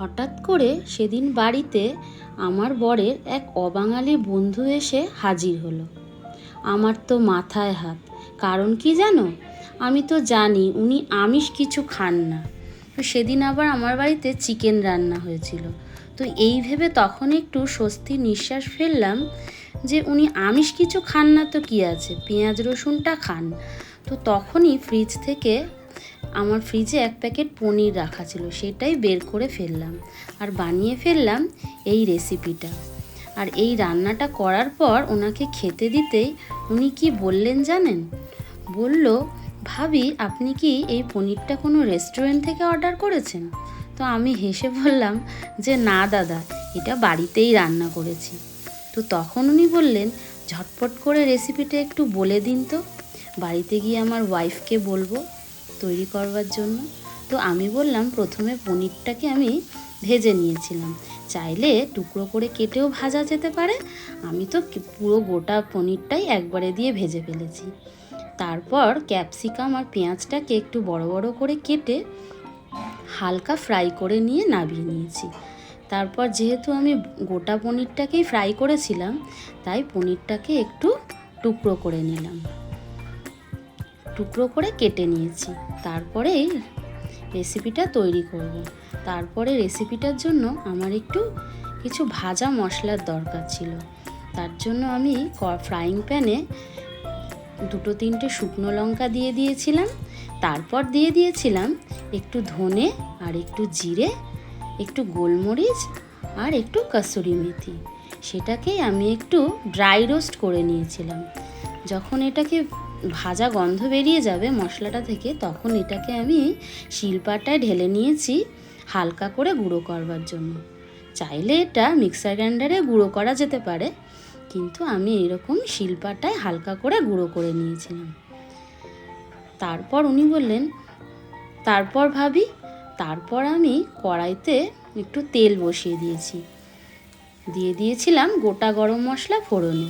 হঠাৎ করে সেদিন বাড়িতে আমার বরের এক অবাঙালি বন্ধু এসে হাজির হলো। আমার তো মাথায় হাত। কারণ কি জানো? আমি তো জানি উনি আমিষ কিছু খান না। তো সেদিন আবার আমার বাড়িতে চিকেন রান্না হয়েছিল। তো এই ভেবে তখন একটু স্বস্তি নিঃশ্বাস ফেললাম যে উনি আমিষ কিছু খান না তো কি আছে? পেঁয়াজ রসুনটা খান। তো তখনই ফ্রিজ থেকে আমার ফ্রিজে এক প্যাকেট পনির রাখা ছিল, সেটাই বের করে ফেললাম। আর বানিয়ে ফেললাম এই রেসিপিটা আর এই রান্নাটা করার পর ওনাকে খেতে দিতেই উনি কি বললেন জানেন? বলল, ভাবি, আপনি কি এই পনিরটা কোনো রেস্টুরেন্ট থেকে অর্ডার করেছেন? তো আমি হেসে বললাম যে, না দাদা, এটা বাড়িতেই রান্না করেছি। তো তখন উনি বললেন, ঝটপট করে রেসিপিটা একটু বলে দিন তো। বাড়িতে গিয়ে আমার ওয়াইফকে বলব। তৈরি করবার জন্য। তো আমি বললাম, প্রথমে পনিরটাকে আমি ভেজে নিয়েছিলাম। চাইলে টুকরো করে কেটেও ভাজা যেতে পারে। আমি তো পুরো গোটা পনিরটাই একবারে দিয়ে ভেজে ফেলেছি। তারপর ক্যাপসিকাম আর পেঁয়াজটাকে একটু বড় বড় করে কেটে হালকা ফ্রাই করে নিয়ে নামিয়ে নিয়েছি। তারপর যেহেতু আমি গোটা পনিরটাকেই ফ্রাই করেছিলাম, তাই পনিরটাকে একটু টুকরো করে নিলাম। টুকরো করে কেটে নিয়েছি। তারপরে রেসিপিটা তৈরি করব। তারপরে রেসিপিটার জন্য আমার একটু কিছু ভাজা মশলার দরকার ছিল। তার জন্য আমি ফ্রাইং প্যানে দুটো তিনটে শুকনো লঙ্কা দিয়ে দিয়েছিলাম। তারপর দিয়ে দিয়েছিলাম একটু ধনে আর একটু জিরে, একটু গোলমরিচ আর একটু কাসুরি মেথি। সেটাকেই আমি একটু ড্রাই রোস্ট করে নিয়েছিলাম। যখন এটাকে ভাজা গন্ধ বেরিয়ে যাবে মশলাটা থেকে, তখন এটাকে আমি শিলপাটায় ঢেলে নিয়েছি হালকা করে গুঁড়ো করবার জন্য। চাইলে এটা মিক্সার গ্রাইন্ডারে গুঁড়ো করা যেতে পারে, কিন্তু আমি এরকম শিলপাটায় হালকা করে গুঁড়ো করে নিয়েছিলাম। তারপর উনি বললেন, তারপর ভাবি, তারপর আমি কড়াইতে একটু তেল বসিয়ে দিয়েছি। দিয়ে দিয়েছিলাম গোটা গরম মশলা ফোড়নে।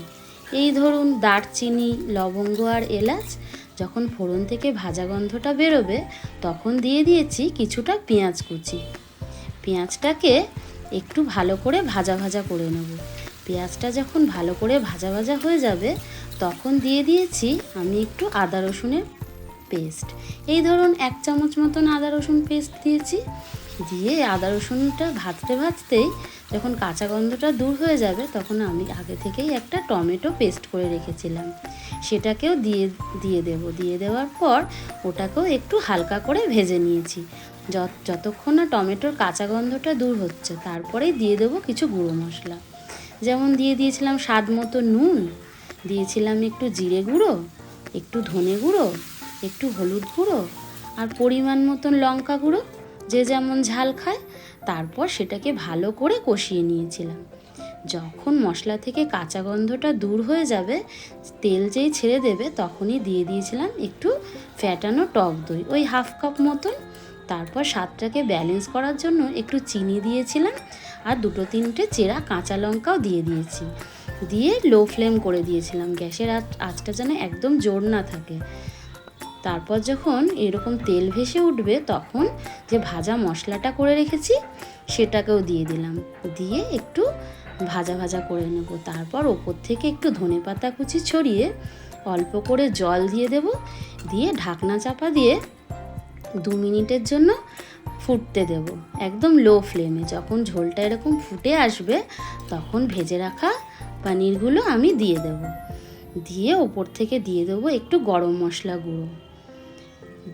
এই ধরুন দারচিনি, লবঙ্গ আর এলাচ, যখন ফোড়ন থেকে ভাজা গন্ধটা বেরোবে, তখন দিয়ে দিয়েছি কিছুটা পেঁয়াজ কুচি। পেঁয়াজটাকে একটু ভালো করে ভাজা ভাজা করে নেব। পেঁয়াজটা যখন ভালো করে ভাজা ভাজা হয়ে যাবে, তখন দিয়ে দিয়েছি আমি একটু আদা রসুনের পেস্ট। এই ধরুন এক চামচ মতন আদা রসুন পেস্ট দিয়েছি। দিয়ে আদা রসুনটা ভাজতে ভাজতেই যখন কাঁচা গন্ধটা দূর হয়ে যাবে, তখন আমি আগে থেকেই একটা টমেটো পেস্ট করে রেখেছিলাম। সেটাকেও দিয়ে দিয়ে দেব। দিয়ে দেওয়ার পর ওটাকেও একটু হালকা করে ভেজে নিয়েছি। যত, যতক্ষণ না টমেটোর কাঁচা গন্ধটা দূর হচ্ছে, তারপরেই দিয়ে দেবো কিছু গুঁড়ো মশলা। যেমন দিয়ে দিয়েছিলাম স্বাদ মতো নুন, দিয়েছিলাম একটু জিরে গুঁড়ো, একটু ধনে গুঁড়ো, একটু হলুদ গুঁড়ো, আর পরিমাণ মতন লঙ্কা গুঁড়ো। যে যেমন ঝাল খায়, তারপর সেটাকে ভালো করে কষিয়ে নিয়েছিলাম। যখন মশলা থেকে কাঁচা গন্ধটা দূর হয়ে যাবে, তেল যেই ছেড়ে দেবে, তখনই দিয়ে দিয়েছিলাম একটু ফ্যাটানো টক দই, ওই হাফ কাপ মতন। তারপর স্বাদটাকে ব্যালেন্স করার জন্য একটু চিনি দিয়েছিলাম আর দুটো তিনটে চেরা কাঁচা লঙ্কাও দিয়ে দিয়েছি। দিয়ে লো ফ্লেম করে দিয়েছিলাম গ্যাসের আঁচটা যেন একদম জোর না থাকে। তারপর যখন এরকম তেল ভেসে উঠবে তখন যে ভাজা মশলাটা করে রেখেছি সেটাকেও দিয়ে দিলাম। দিয়ে একটু ভাজা ভাজা করে নেব। তারপর ওপর থেকে একটু ধনে পাতা কুচি ছড়িয়ে অল্প করে জল দিয়ে দেব। দিয়ে ঢাকনা চাপা দিয়ে দু মিনিটের জন্য ফুটতে দেব। একদম লো ফ্লেমে যখন ঝোলটা এরকম ফুটে আসবে তখন ভেজে রাখা পনিরগুলো আমি দিয়ে দেব। দিয়ে ওপর থেকে দিয়ে দেবো একটু গরম মশলা গুঁড়ো।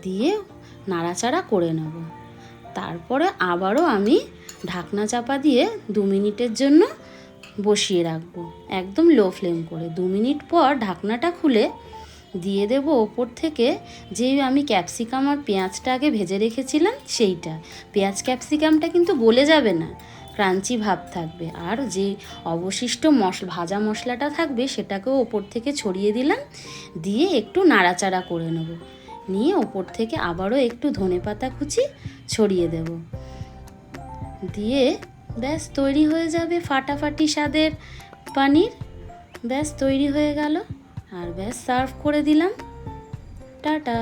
দিয়ে নাড়াচাড়া করে নেব। তারপরে আবারও আমি ঢাকনা চাপা দিয়ে দু মিনিটের জন্য বসিয়ে রাখব। একদম লো ফ্লেম করে। দু মিনিট পর ঢাকনাটা খুলে দিয়ে দেব ওপর থেকে যে আমি ক্যাপসিকাম আর পেঁয়াজটা আগে ভেজে রেখেছিলাম সেইটা। পেঁয়াজ ক্যাপসিকামটা কিন্তু গলে যাবে না, ক্রাঞ্চি ভাব থাকবে। আর যে অবশিষ্ট মশ, ভাজা মশলাটা থাকবে সেটাকেও ওপর থেকে ছড়িয়ে দিলাম, দিয়ে একটু নাড়াচাড়া করে নেব। নিয়ে ওপর থেকে আবারও একটু ধনে পাতা কুচি ছড়িয়ে দেব। দিয়ে ব্যাস তৈরি হয়ে যাবে ফাটাফাটি স্বাদের পানির। ব্যাস তৈরি হয়ে গেল। আর ব্যাস সার্ভ করে দিলাম। টাটা।